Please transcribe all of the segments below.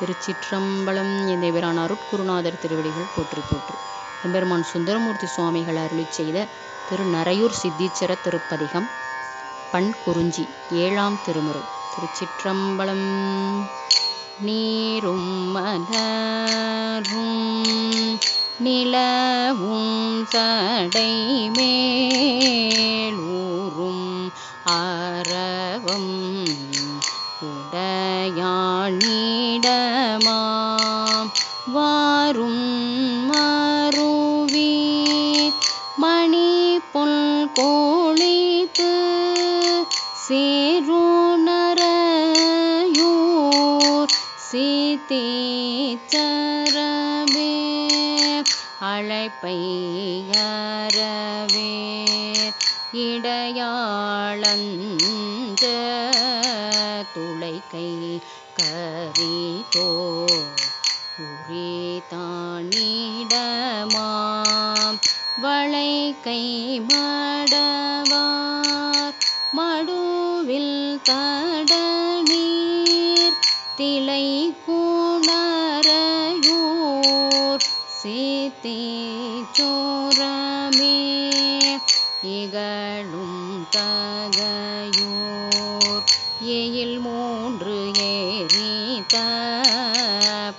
திருச்சிற்றம்பலம் எந்தேவரான் அருட்குருநாதர் திருவடிகள் போற்றி போற்று. எம்பெருமான் சுந்தரமூர்த்தி சுவாமிகள் அருளிச் செய்த திரு நரையூர் சித்தீச்சர திருப்பதிகம் பண் குறிஞ்சி ஏழாம் திருமுறை. திருச்சிற்றம்பலம் நீரும் மலரும் நிலவும் சடைமேலூரும் ஆரவம் உடையாணிடமாம் வாரும் மருவி மணி பொல் கோழித்து சேருணரையூர் சீத்தீச்சரமே அழைப்பை இடையாளஞ்ச துளைக்கை கரிதோ உரிதானிடமாம் வளை கை மடவார் மடுவில் தடநீர் திளை குணரையூர் சீத்தீச்சோரமே இகழும் தகர் எயில் மூன்று ஏறித்த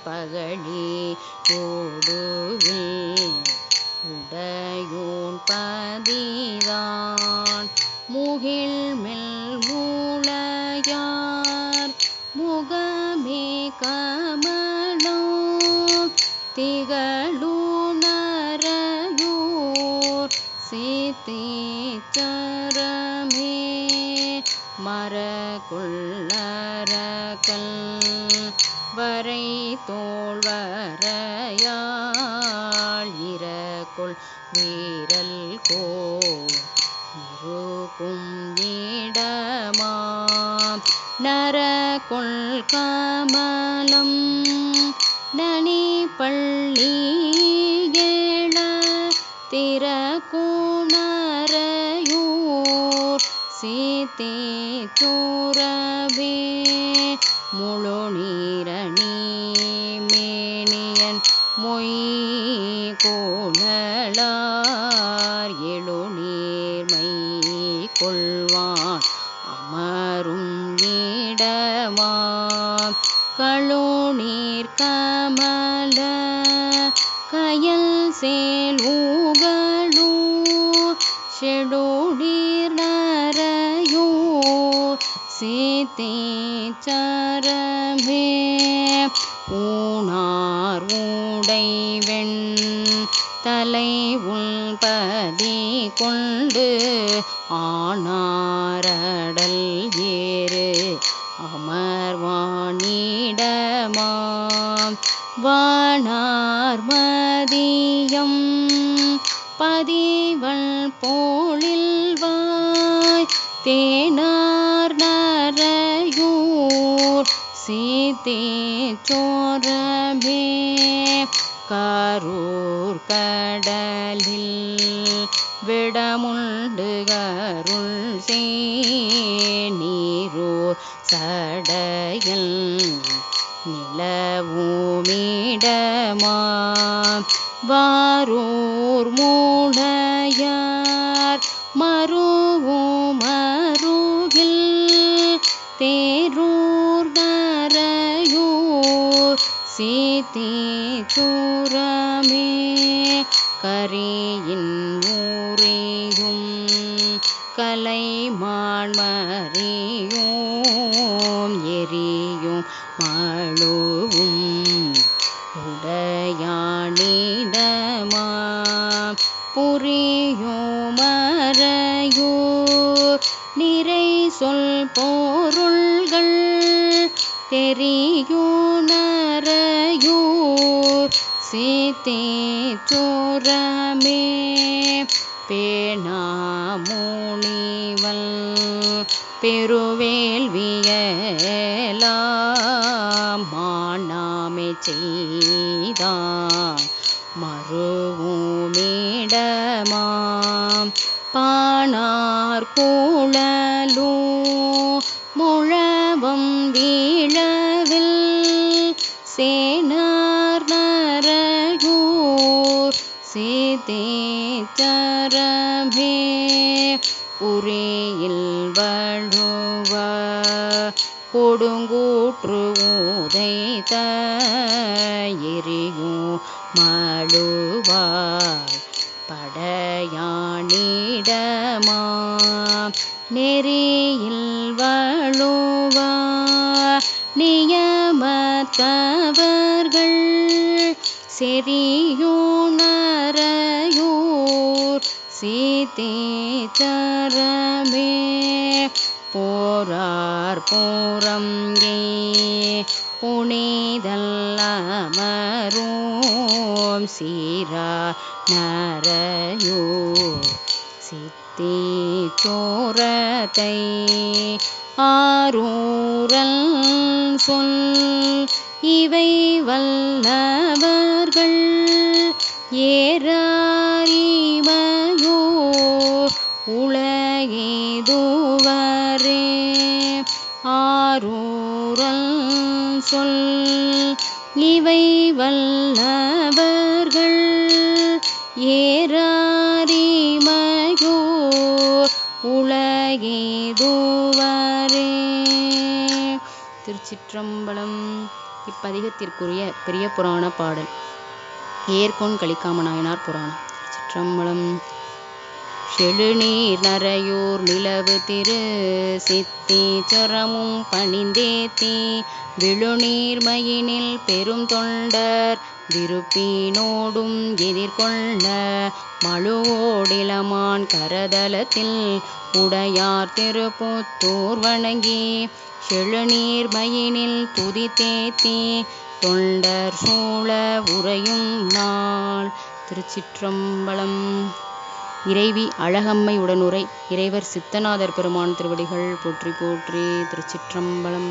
பகழி ஓடுவில் உடையோன் பதிதான் முகில் மெல் மூளையார் முகமே கமலோ திகழுணரையோர் சீத்தீச்சரமே மரக்குள்ளரக்கல் வரை தோல்வரையாள் இரக்குள் வீரல் கோ இருக்கும் இடமாம் நரக்குள் கமலம் நனி பள்ளி ஏழ சீத்தே சீத்தீச்சோரவே முழு நீரணி மேனியன் மொய் கோணலார் எழு நீர்மை கொள்வான். அமரும் இடமாம் கழுநீர் கமல கயல் சேல் ஊகளூ நரையூர் சீத்தீச்சரமே ஊனார் ஊடைவெண் தலை உள்பதி கொண்டு ஆனாரடல் ஏறு அமர்வானிடமாம் வானார் மதியம் பதிவள் போழில்வாய் தேன் ते चोर சீத்தீச்சோரமே கரூர் கடலில் விடமுண்டு கருள் சேநீரூர் சடையல் நிலவுமிடமா வாரூர் சீத்தீச்சூரமே கரியின் ஊரையும் கலைமான் மறியோம் எரியும் மழுவும் உடையானிடமா புரியும் மறையோ நிறை சொல் பொருள்கள் தெரியுணரையோர் சீத்தீச்சோரமே பேணாமுனிவல் பெருவேள்வியலாம் மானாமை செய்தான் மறுவுமிடமாம் பாணார் கூழலூ சீதேச்சரமே உரியில் வழுவ கொடுங்கூற்று ஊதைத்த எரியும் மழுவாள் படையானிடமா நெறியில் வழுவ நியமத்தவர்கள் செறியுணரையூர் தீச்சரமே போரார் போரங்கே புனிதல்லமரும் சீரா நரையோ. சித்தி சோரத்தை ஆரூரல் சொல். இவை வல்லவர்கள் ஏற சொல் இவை வல்லவர்கள் ஏறாரிமையோர் உலகேதோவரே. திருச்சிற்றம்பலம் இப்பதிகத்திற்குரிய பெரிய புராண பாடல். ஏற்கோன் கலிக்காம நாயனார் புராணம். திருச்சிற்றம்பலம் செழுநீர் நரையூர் நிலவு திரு சித்தி சொரமும் பணிந்தேத்தி விழுநீர் மயினில் பெரும் தொண்டர் விருப்பினோடும் எதிர்கொள்ள மழுவோடிலமான் கரதலத்தில் உடையார் திருப்புத்தூர் வணங்கி செழுநீர் மயினில் துதித்தேத்தி தொண்டர் சூழ உறையும் நாள் திருச்சிற்றம்பலம். இறைவி அழகம்மை உடனுரை இறைவர் சித்தநாதர் பெருமான் திருவடிகள் போற்றி போற்றி திருச்சிற்றம்பலம்.